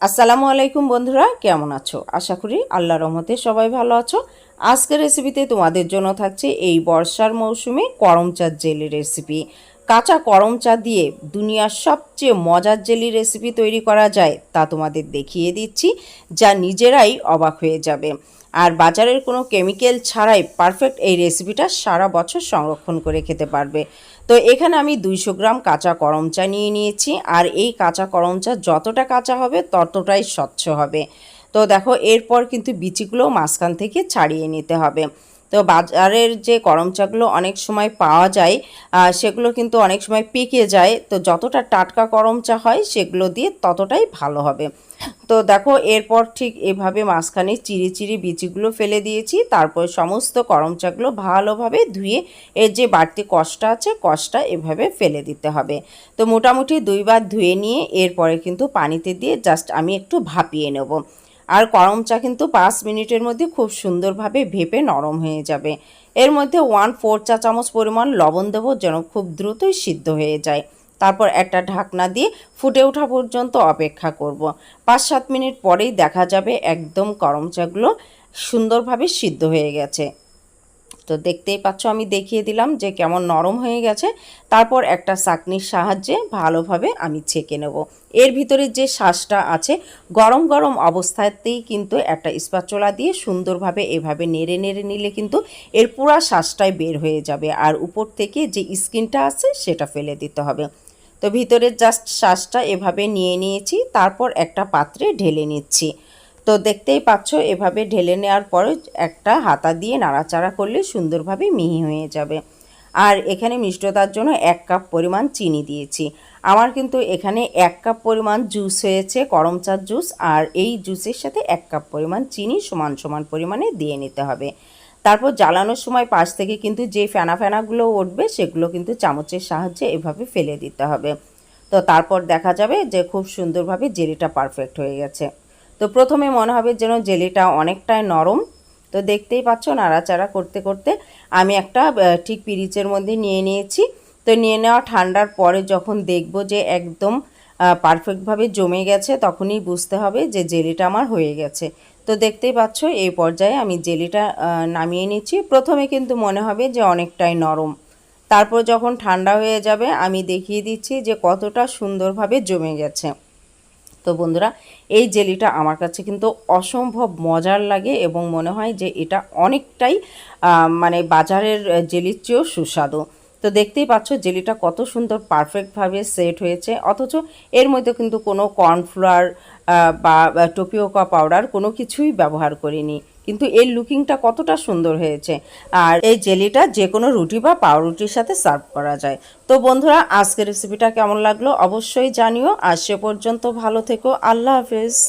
আসসালামু আলাইকুম বন্ধুরা, কেমন আছো? আশা করি আল্লাহ রহমতে সবাই ভালো আছো। আজকের রেসিপিতে তোমাদের জন্য থাকছে এই বর্ষার মৌসুমে করমচার জেলি রেসিপি কাঁচা করম চা দিয়ে দুনিয়ার সবচেয়ে মজার জেলি রেসিপি তৈরি করা যায়, তা তোমাদের দেখিয়ে দিচ্ছি, যা নিজেরাই অবাক হয়ে যাবে। আর বাজারের কোনো কেমিক্যাল ছাড়াই পারফেক্ট এই রেসিপিটা সারা বছর সংরক্ষণ করে খেতে পারবে। তো এখানে আমি দুইশো গ্রাম কাঁচা করম চা নিয়ে নিয়েছি, আর এই কাঁচা করম চা যতটা কাঁচা হবে ততটাই স্বচ্ছ হবে। তো দেখো, এরপর কিন্তু বিচিগুলো মাঝখান থেকে ছাড়িয়ে নিতে হবে। তো বাজারের যে করম চাগুলো অনেক সময় পাওয়া যায় সেগুলো কিন্তু অনেক সময় পেকে যায়। তো যতটা টাটকা করম চা হয়, সেগুলো দিয়ে ততটাই ভালো হবে। তো দেখো, এরপর ঠিক এভাবে মাঝখানে চিরি চিরি বিচিগুলো ফেলে দিয়েছি। তারপর সমস্ত করম চাগুলো ভালোভাবে ধুয়ে এর যে বাড়তি কষটা আছে কষটা এভাবে ফেলে দিতে হবে। তো মোটামুটি দুইবার ধুয়ে নিয়ে এরপরে কিন্তু পানিতে দিয়ে জাস্ট আমি একটু ভাপিয়ে নেব। আর করম চা কিন্তু পাঁচ মিনিটের মধ্যে খুব সুন্দরভাবে ভেপে নরম হয়ে যাবে। এর মধ্যে ওয়ান ফোর চা চামচ পরিমাণ লবণ দেবো যেন খুব দ্রুতই সিদ্ধ হয়ে যায়। তারপর একটা ঢাকনা দিয়ে ফুটে ওঠা পর্যন্ত অপেক্ষা করব। পাঁচ সাত মিনিট পরেই দেখা যাবে একদম করম চাগুলো সুন্দরভাবে সিদ্ধ হয়ে গেছে। তো দেখতেই পাচ্ছ, আমি দেখিয়ে দিলাম যে কেমন নরম হয়ে গেছে। তারপর একটা চাকনির সাহায্যে ভালোভাবে আমি ছেঁকে নেব। এর ভিতরে যে শ্বাসটা আছে, গরম গরম অবস্থাতেই কিন্তু একটা স্পাচলা দিয়ে সুন্দরভাবে এভাবে নেড়ে নেড়ে নিলে কিন্তু এর পুরা শ্বাসটাই বের হয়ে যাবে আর উপর থেকে যে স্কিনটা আছে সেটা ফেলে দিতে হবে। তো ভিতরের জাস্ট শ্বাসটা এভাবে নিয়ে নিয়েছি, তারপর একটা পাত্রে ঢেলে নিচ্ছি। তো দেখতেই পাচ্ছ, এভাবে ঢেলে নেওয়ার পরে একটা হাতা দিয়ে নাড়াচাড়া করলে সুন্দরভাবে মিহি হয়ে যাবে। আর এখানে মিষ্টতার জন্য এক কাপ পরিমাণ চিনি দিয়েছি। আমার কিন্তু এখানে এক কাপ পরিমাণ জুস হয়েছে করম চার জুস, আর এই জুসের সাথে এক কাপ পরিমাণ চিনি সমান সমান পরিমাণে দিয়ে নিতে হবে। তারপর জ্বালানোর সময় পাশ থেকে কিন্তু যে ফেনা ফেনাগুলো উঠবে, সেগুলো কিন্তু চামচের সাহায্যে এভাবে ফেলে দিতে হবে। তো তারপর দেখা যাবে যে খুব সুন্দরভাবে জেলিটা পারফেক্ট হয়ে গেছে। তো প্রথমে মনে হবে যেন জেলিটা অনেকটাই নরম। তো দেখতেই পাচ্ছ নাড়াচাড়া করতে করতে আমি একটা ঠিক পিরিচের মধ্যে নিয়ে নিয়েছি। তো নিয়ে নেওয়া ঠান্ডার পরে যখন দেখব যে একদম পারফেক্টভাবে জমে গেছে, তখনই বুঝতে হবে যে জেলিটা আমার হয়ে গেছে। তো দেখতেই পাচ্ছ এই পর্যায়ে আমি জেলিটা নামিয়ে নিচ্ছি। প্রথমে কিন্তু মনে হবে যে অনেকটাই নরম। তারপর যখন ঠান্ডা হয়ে যাবে, আমি দেখিয়ে দিচ্ছি যে কতটা সুন্দরভাবে জমে গেছে। তো বন্ধুরা। এই জেলিটা আমার কাছে কিন্তু অসম্ভব মজার লাগে এবং মনে হয় যে এটা অনেকটাই মানে বাজারের জেলির চেয়েও সুস্বাদু। তো দেখতেই পাচ্ছ জেলিটা কত সুন্দর পারফেক্টভাবে সেট হয়েছে। অথচ এর মধ্যে কিন্তু কোনো কর্নফ্লাওয়ার বা, টোপিওকা পাউডার কোনো কিছুই ব্যবহার করিনি। কিন্তু এর লুকিংটা কতটা সুন্দর হয়েছে। আর এই জেলিটা যে কোনো রুটি বা পাউরুটির সাথে সার্ভ করা যায়। তো বন্ধুরা, আজকের রেসিপিটা কেমন লাগল অবশ্যই জানিও। আর সে পর্যন্ত ভালো থেকো। আল্লাহ হাফেজ।